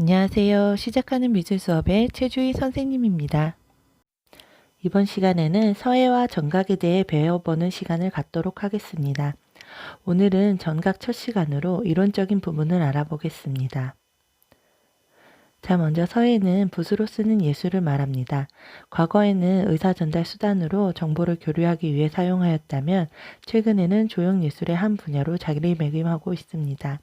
안녕하세요. 시작하는 미술 수업의 최주희 선생님입니다. 이번 시간에는 서예와 정각에 대해 배워보는 시간을 갖도록 하겠습니다. 오늘은 전각 첫 시간으로 이론적인 부분을 알아보겠습니다. 자, 먼저 서예는 붓으로 쓰는 예술을 말합니다. 과거에는 의사 전달 수단으로 정보를 교류하기 위해 사용하였다면 최근에는 조형 예술의 한 분야로 자리매김하고 있습니다.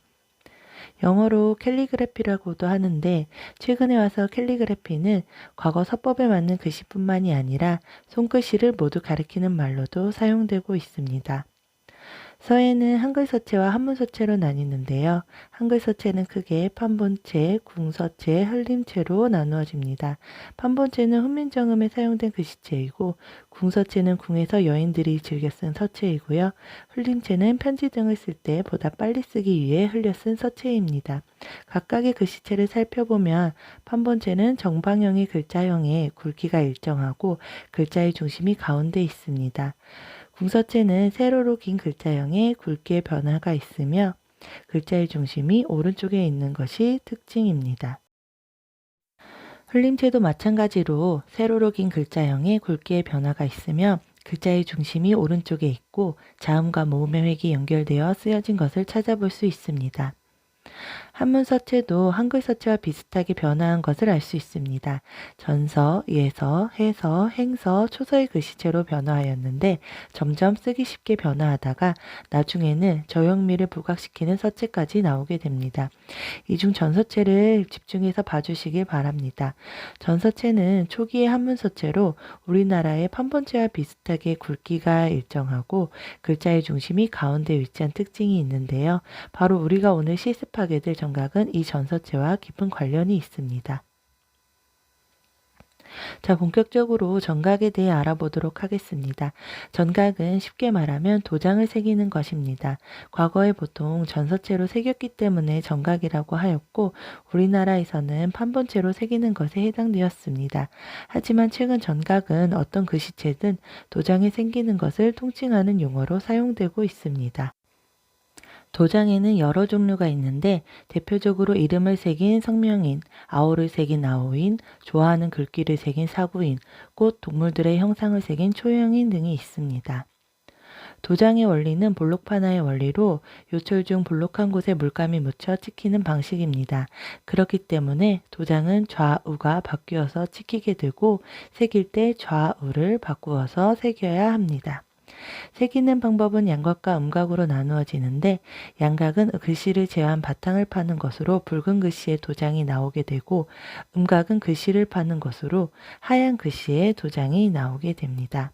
영어로 캘리그래피라고도 하는데 최근에 와서 캘리그래피는 과거 서법에 맞는 글씨뿐만이 아니라 손글씨를 모두 가리키는 말로도 사용되고 있습니다. 서예는 한글 서체와 한문 서체로 나뉘는데요. 한글 서체는 크게 판본체, 궁서체, 흘림체로 나누어집니다. 판본체는 훈민정음에 사용된 글씨체이고 궁서체는 궁에서 여인들이 즐겨 쓴 서체이고요. 흘림체는 편지 등을 쓸 때 보다 빨리 쓰기 위해 흘려 쓴 서체입니다. 각각의 글씨체를 살펴보면 판본체는 정방형의 글자형에 굵기가 일정하고 글자의 중심이 가운데 있습니다. 궁서체는 세로로 긴 글자형에 굵기의 변화가 있으며 글자의 중심이 오른쪽에 있는 것이 특징입니다. 흘림체도 마찬가지로 세로로 긴 글자형에 굵기의 변화가 있으며 글자의 중심이 오른쪽에 있고 자음과 모음의 획이 연결되어 쓰여진 것을 찾아볼 수 있습니다. 한문 서체도 한글 서체와 비슷하게 변화한 것을 알 수 있습니다. 전서, 예서, 해서, 행서, 초서의 글씨체로 변화하였는데 점점 쓰기 쉽게 변화하다가 나중에는 저형미를 부각시키는 서체까지 나오게 됩니다. 이중 전서체를 집중해서 봐주시길 바랍니다. 전서체는 초기의 한문 서체로 우리나라의 판본체와 비슷하게 굵기가 일정하고 글자의 중심이 가운데 위치한 특징이 있는데요. 바로 우리가 오늘 실습하게 될 정각은 이 전서체와 깊은 관련이 있습니다. 자, 본격적으로 정각에 대해 알아보도록 하겠습니다. 전각은 쉽게 말하면 도장을 새기는 것입니다. 과거에 보통 전서체로 새겼기 때문에 정각이라고 하였고, 우리나라에서는 판본체로 새기는 것에 해당되었습니다. 하지만 최근 전각은 어떤 글씨체든 도장에 새기는 것을 통칭하는 용어로 사용되고 있습니다. 도장에는 여러 종류가 있는데 대표적으로 이름을 새긴 성명인, 아오를 새긴 아오인, 좋아하는 글귀를 새긴 사구인, 꽃, 동물들의 형상을 새긴 초형인 등이 있습니다. 도장의 원리는 볼록 하나의 원리로 요철 중 볼록한 곳에 물감이 묻혀 찍히는 방식입니다. 그렇기 때문에 도장은 좌우가 바뀌어서 찍히게 되고 새길 때 좌우를 바꾸어서 새겨야 합니다. 새기는 방법은 양각과 음각으로 나누어지는데 양각은 글씨를 제한 바탕을 파는 것으로 붉은 글씨의 도장이 나오게 되고 음각은 글씨를 파는 것으로 하얀 글씨의 도장이 나오게 됩니다.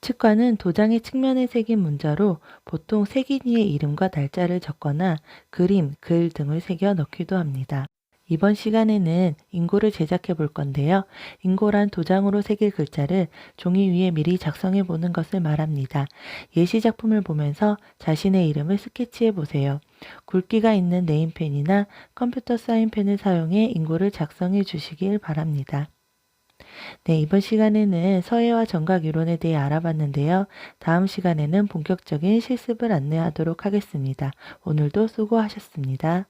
측과는 도장의 측면에 새긴 문자로 보통 새긴 이의 이름과 날짜를 적거나 그림, 글 등을 새겨 넣기도 합니다. 이번 시간에는 인고를 제작해 볼 건데요. 인고란 도장으로 새길 글자를 종이 위에 미리 작성해 보는 것을 말합니다. 예시 작품을 보면서 자신의 이름을 스케치해 보세요. 굵기가 있는 네임펜이나 컴퓨터 사인펜을 사용해 인고를 작성해 주시길 바랍니다. 네, 이번 시간에는 서예와 정각 이론에 대해 알아봤는데요. 다음 시간에는 본격적인 실습을 안내하도록 하겠습니다. 오늘도 수고하셨습니다.